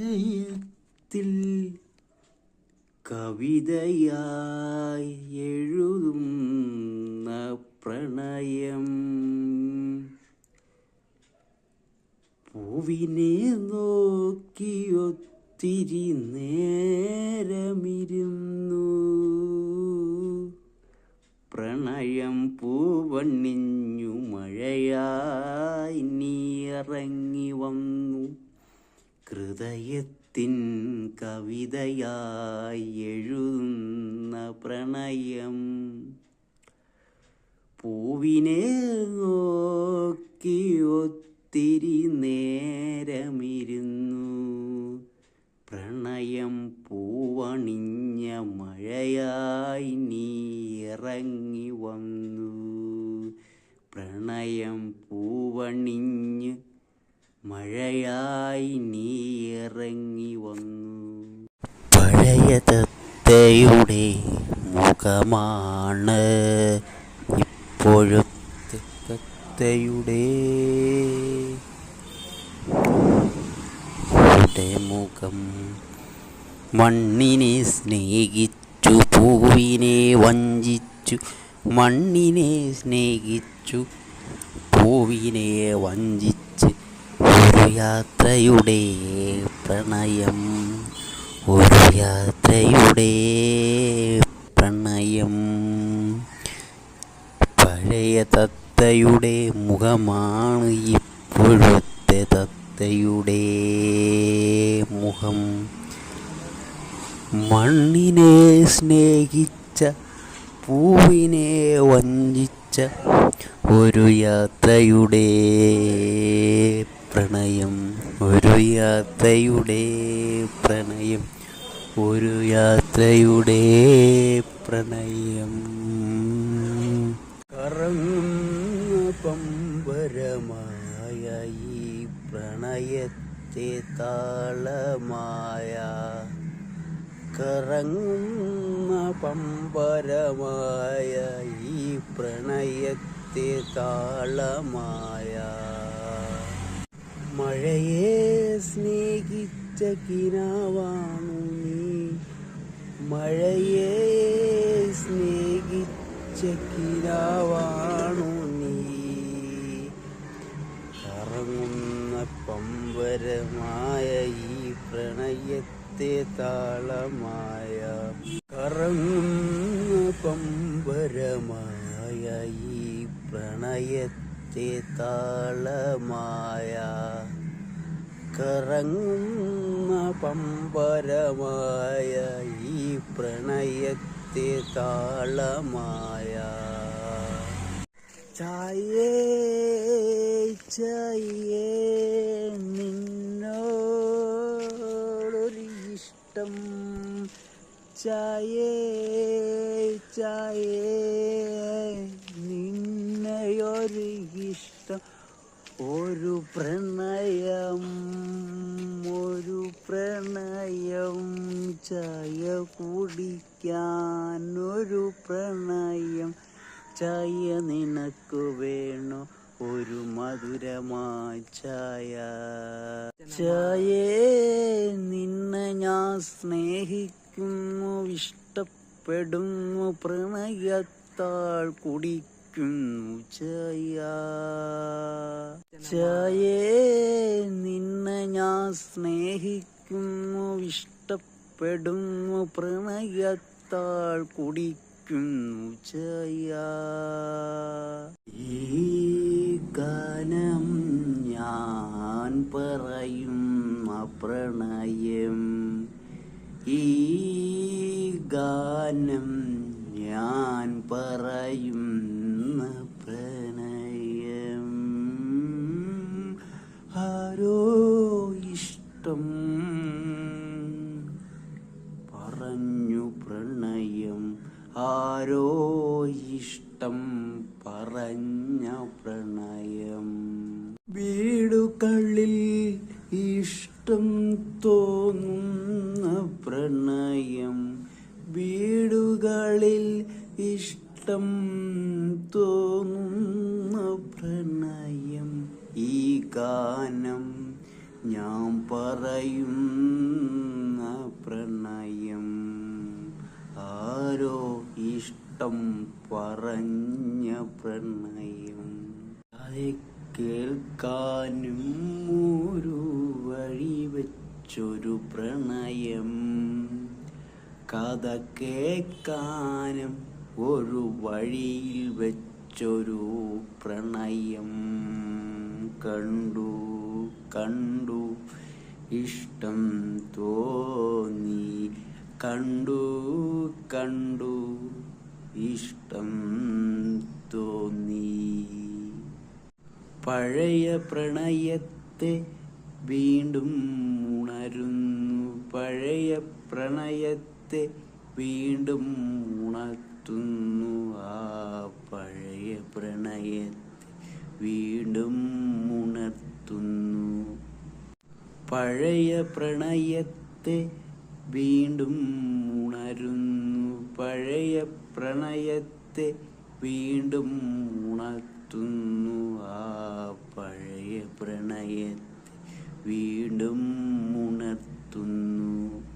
ഹൃദയത്തിൽ കവിതയായി എഴുതുന്ന പ്രണയം പൂവിനെ നോക്കി ഒത്തിരി നേരമിരുന്നു. പ്രണയം പൂവണ്ണിഞ്ഞു മഴയായി നീ ഇറങ്ങി വന്നു. ഹൃദയത്തിൻ കവിതയായി എഴുതുന്ന പ്രണയം പൂവിനെ നോക്കി ഒത്തിരി നേരമിരുന്നു. പ്രണയം പൂവണിഞ്ഞ മഴയായി മഴയായി നീ ഇറങ്ങി വന്നു. പഴയ തത്തയുടെ മുഖമാണ് ഇപ്പോഴത്തെ തത്തയുടെ. മുഖം മണ്ണിനെ സ്നേഹിച്ചു പൂവിനെ വഞ്ചിച്ചു മണ്ണിനെ സ്നേഹിച്ചു പൂവിനെ വഞ്ചിച്ച് യാത്രയുടെ പ്രണയം ഒരു യാത്രയുടെ പ്രണയം. പഴയ തത്തയുടെ മുഖമാണ് ഇപ്പോഴത്തെ തത്തയുടെ മുഖം. മണ്ണിനെ സ്നേഹിച്ച പൂവിനെ വഞ്ചിച്ച ഒരു യാത്രയുടെ പ്രണയം ഒരു യാത്രയുടെ പ്രണയം ഒരു യാത്രയുടെ പ്രണയം. കറങ്ങുന്ന പമ്പരമായ ഈ പ്രണയത്തെ താളമായ. കറങ്ങുന്ന പമ്പരമായ ഈ പ്രണയത്തെ താളമായ. മഴയെ സ്നേഹിച്ച കിനാവാണു നീ. മഴയെ സ്നേഹിച്ച കിനാവാണു നീ. കറങ്ങുന്ന പമ്പരമായ ഈ പ്രണയത്തെ താളമായ. കറങ്ങുന്ന പമ്പരമായ ഈ പ്രണയത്തെ താളമായ. കറങ്ങുന്ന പമ്പരമായ ഈ പ്രണയത്തെ താളമായ. ചായേ ചായേ നിന്നോടൊരു ഇഷ്ടം ചായേ ചായേ നിന്നയൊരു ഇഷ്ടം ഒരു പ്രണയം ഒരു പ്രണയം ചായ കുടിക്കാൻ ഒരു പ്രണയം. ചായ നിനക്ക് വേണോ? ഒരു മധുരമായ ചായ. ചായേ നിന്നെ ഞാൻ സ്നേഹിക്കുന്നു ഇഷ്ടപ്പെടുന്നു പ്രണയത്താൾ കുടിക്കുന്നു ചായ. ചായേ നിന്നെ ഞാൻ സ്നേഹിക്കുന്നു ഇഷ്ടപ്പെടുന്നു പ്രണയത്താൾ കുടിക്കുന്നു ചായ ഈ ഗാനം ഞാൻ പറയും പ്രണയം ഈ ഗാനം ഞാൻ പറയും ആരോ ഇഷ്ടം പറഞ്ഞ പ്രണയം. വീടുകളിൽ ഇഷ്ടം തോന്നുന്ന പ്രണയം. വീടുകളിൽ ഇഷ്ടം തോന്നുന്ന പ്രണയം. ഈ ഗാനം ഞാൻ പറയുന്ന പ്രണയം. ആരോ ഇഷ്ടം പറഞ്ഞ പ്രണയം. അത് കേൾക്കാനും ഒരു വഴി വെച്ചൊരു പ്രണയം. കഥ കേൾക്കാനും ഒരു വഴിയിൽ വെച്ചൊരു പ്രണയം. കണ്ടു കണ്ടു ഇഷ്ടം തോന്നി. കണ്ടു കണ്ടു ഇഷ്ടം തോന്നി. പഴയ പ്രണയത്തെ വീണ്ടും ഉണരുന്നു. പഴയ പ്രണയത്തെ വീണ്ടും ഉണർത്തുന്നു. ആ പഴയ പ്രണയത്തെ വീണ്ടും ഉണർത്തുന്നു. പഴയ പ്രണയത്തെ വീണ്ടും ഉണരുന്നു. പഴയ പ്രണയത്തെ വീണ്ടും ഉണർത്തുന്നു. ആ പഴയ പ്രണയത്തെ വീണ്ടും ഉണർത്തുന്നു.